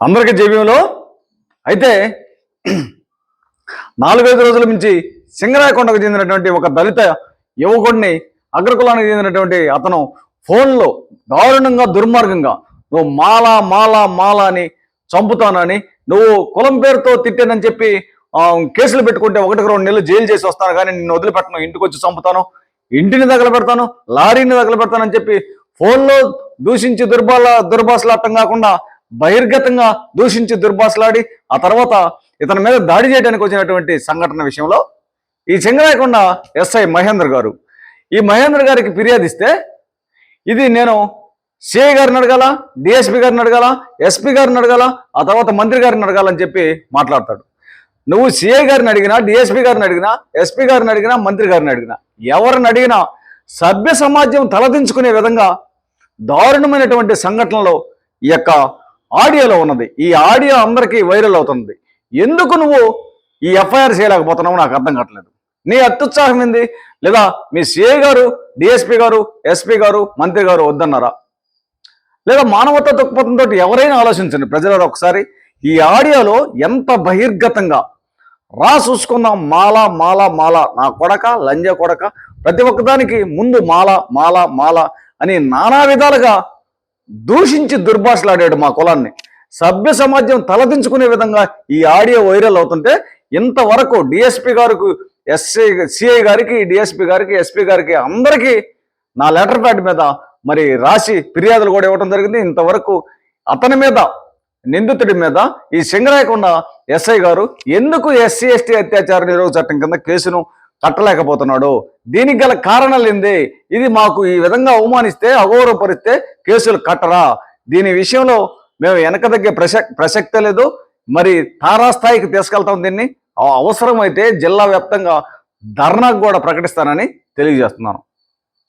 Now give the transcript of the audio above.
అందరికీ జీవ్యంలో అయితే నాలుగైదు రోజుల నుంచి సింగరాయకొండకు చెందినటువంటి ఒక దళిత యువకుడిని అగ్రకులానికి చెందినటువంటి అతను ఫోన్లో దారుణంగా దుర్మార్గంగా నువ్వు మాల మాల మాల అని చంపుతానని నువ్వు కులం పేరుతో తిట్టానని చెప్పి కేసులు పెట్టుకుంటే ఒకటికి రెండు నెలలు జైలు చేసి వస్తాను కానీ నిన్ను వదిలిపెట్టను ఇంటికి వచ్చి చంపుతాను ఇంటిని తగలబెడతాను లారీని తగలబెడతానని చెప్పి ఫోన్లో దూషించి దుర్బాల దుర్భాషలాడటం కాకుండా బహిర్గతంగా దూషించి దుర్భాషలాడి ఆ తర్వాత ఇతని మీద దాడి చేయడానికి వచ్చినటువంటి సంఘటన విషయంలో ఈ చెంగనాయకొండ ఎస్ఐ మహేందర్ గారు. ఈ మహేందర్ గారికి ఫిర్యాదు ఇస్తే ఇది నేను సిఐ గారిని అడగాల డిఎస్పి గారిని అడగాల ఎస్పీ గారిని అడగాల ఆ తర్వాత మంత్రి గారిని అడగాలని చెప్పి మాట్లాడతాడు. నువ్వు సిఐ గారిని అడిగినా డిఎస్పి గారిని అడిగినా ఎస్పీ గారిని అడిగినా మంత్రి గారిని అడిగినా ఎవరిని అడిగినా సభ్య సమాజం తలదించుకునే విధంగా దారుణమైనటువంటి సంఘటనలో ఈ యొక్క ఆడియోలో ఉన్నది. ఈ ఆడియో అందరికీ వైరల్ అవుతుంది. ఎందుకు నువ్వు ఈ ఎఫ్ఐఆర్ చేయలేకపోతున్నావు నాకు అర్థం కావట్లేదు. నీ అత్యుత్సాహం ఏంది? లేదా మీ సిఐ గారు డిఎస్పీ గారు ఎస్పీ గారు మంత్రి గారు వద్దన్నారా? లేదా మానవతా దృక్పథంతో ఎవరైనా ఆలోచించండి ప్రజలలో ఒకసారి. ఈ ఆడియోలో ఎంత బహిర్గతంగా రా చూసుకుందాం మాల మాల మాల నా కొడక లంజ కొడక ప్రతి ఒక్కదానికి ముందు మాల మాల మాల అని నానా విధాలుగా దూషించి దుర్భాషలాడాడు మా కులాన్ని. సభ్య సమాజం తలదించుకునే విధంగా ఈ ఆడియో వైరల్ అవుతుంటే ఇంతవరకు డిఎస్పి గారికి ఎస్ఐ సిఐ గారికి డిఎస్పి గారికి ఎస్పీ గారికి అందరికీ నా లెటర్ ప్యాడ్ మీద మరి రాసి ఫిర్యాదులు కూడా ఇవ్వడం జరిగింది. ఇంతవరకు అతని మీద నిందితుడి మీద ఈ సింగరాయకొండ ఎస్ఐ గారు ఎందుకు ఎస్సీ ఎస్టీ అత్యాచార నిరోధక చట్టం కింద కేసును కట్టలేకపోతున్నాడు. దీనికి గల కారణాలు ఏంది? ఇది మాకు ఈ విధంగా అవమానిస్తే అగౌరవపరిస్తే కేసులు కట్టరా? దీని విషయంలో మేము వెనక తగ్గే ప్రసక్ ప్రసక్తే లేదు. మరి తారాస్థాయికి తీసుకెళ్తాం దీన్ని. అవసరమైతే జిల్లా వ్యాప్తంగా ధర్నాకు కూడా ప్రకటిస్తానని తెలియజేస్తున్నాను.